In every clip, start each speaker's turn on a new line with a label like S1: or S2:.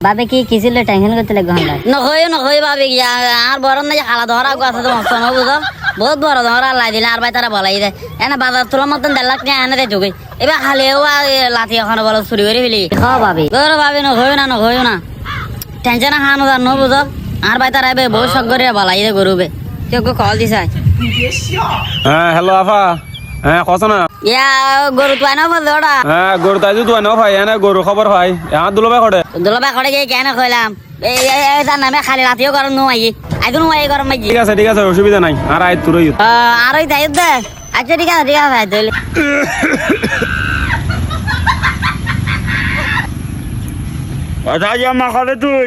S1: বাবে কি কি ছিল টেনশন করতে লাগবে হন্ডা নকই নকই বাবে কি আর বড় না হালা ধরা কথা তো মস্ত না বুঝো বহুত বড় ধরা লাই দিলে আর ভাই তারা বলাই দে। এনে বাজার তোর মতন দেড় লাখ টাকা এনে দে ঢুকে এবার খালিও লাঠি এখন বলো চুরি করে ফেলি। খাও ভাবি তোর ভাবি নকই না নকই না। টেনশন হানো জান বুঝো আর ভাই তারা এবার বহুত শখ করে বলাই দে গরুবে কেউ কল দিছে
S2: হ্যাঁ হ্যালো আফা। হ্যাঁ কছ না?
S1: ইয়া গরু তুই না বলতে ওটা
S2: হ্যাঁ গরু তাইজু তুই নাও ভাই এনে গরু খবর ভাই এখন দুলো ভাই করে
S1: দুলবা করে গিয়ে কেন কইলাম? এই এই- তার নামে খালি রাতিও গরম নো আই আইতো নো আই গরম মাইজি
S2: ঠিক আছে ঠিক আছে অসুবিধা নাই। আর আয় তোর
S1: আর ওই তাই দে। আচ্ছা ঠিক আছে ঠিক আছে ভাই তাহলে
S3: কথা যে আমার খাবে তুই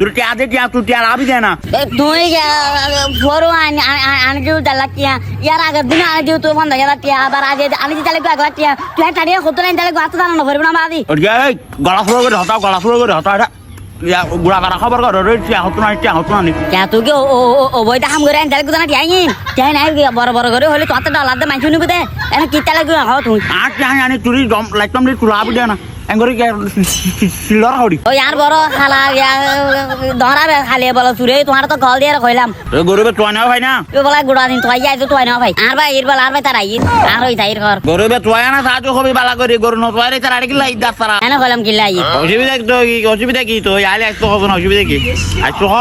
S1: নো
S3: গেলে গিয়া না গলা দেয় তোর টিয়া দে টিয়া তুই টিয়া লাভই দেয় না
S1: তুই ফোরো আনি আনি দিও তালা টিয়া। ইয়ার আগের দিন আনি দিও তুই বন্ধ গেলা টিয়া। আবার আগে আনি দিতে লাগবে আগলা টিয়া। তুই টাড়িয়ে হতো না তাহলে গাছ জানা না ভরবে না
S3: গিয়া এই গলা ফুলো করে হতাও গলা ফুলো করে হতাও এটা। গুড়া কাটা খবর কর রে টিয়া হতো না টিয়া হতো না নি
S1: কে তুই কি ওই দাম করে আনি তাহলে কোথাও টিয়া নিন টিয়া নাই বড় বড় করে হলে তোর ডালার দে মাইছুনি কোথায় এনে কি তাহলে হ তুই।
S3: আর টিয়া আনি তুই জম লাইটম দিয়ে তুই লাভ দেয় না। এঙ্গরি সিলর হড়ি?
S1: ওই আর বড় খালা ধরাবে খালি বলো চুরে তোমার তো কল দিয়ে কইলাম
S3: গরিবে তোয়া নেওয়া ভাই না।
S1: তুই বলা গুড়া দিন তুই যাই তো তুই না ভাই। আর ভাই এর বেলা আর ভাই তার আই আর ওই তাইর ঘর
S3: গরিবে তোয়া না সাহায্য হবি বালা করে গরু নতুয়ারে তার আড়ে গিলা ইদাস তারা
S1: এনে কইলাম কিল্লা আই
S3: অসুবিধা কি অসুবিধা কি তো আইলে হবে না অসুবিধা কি? আসতো হ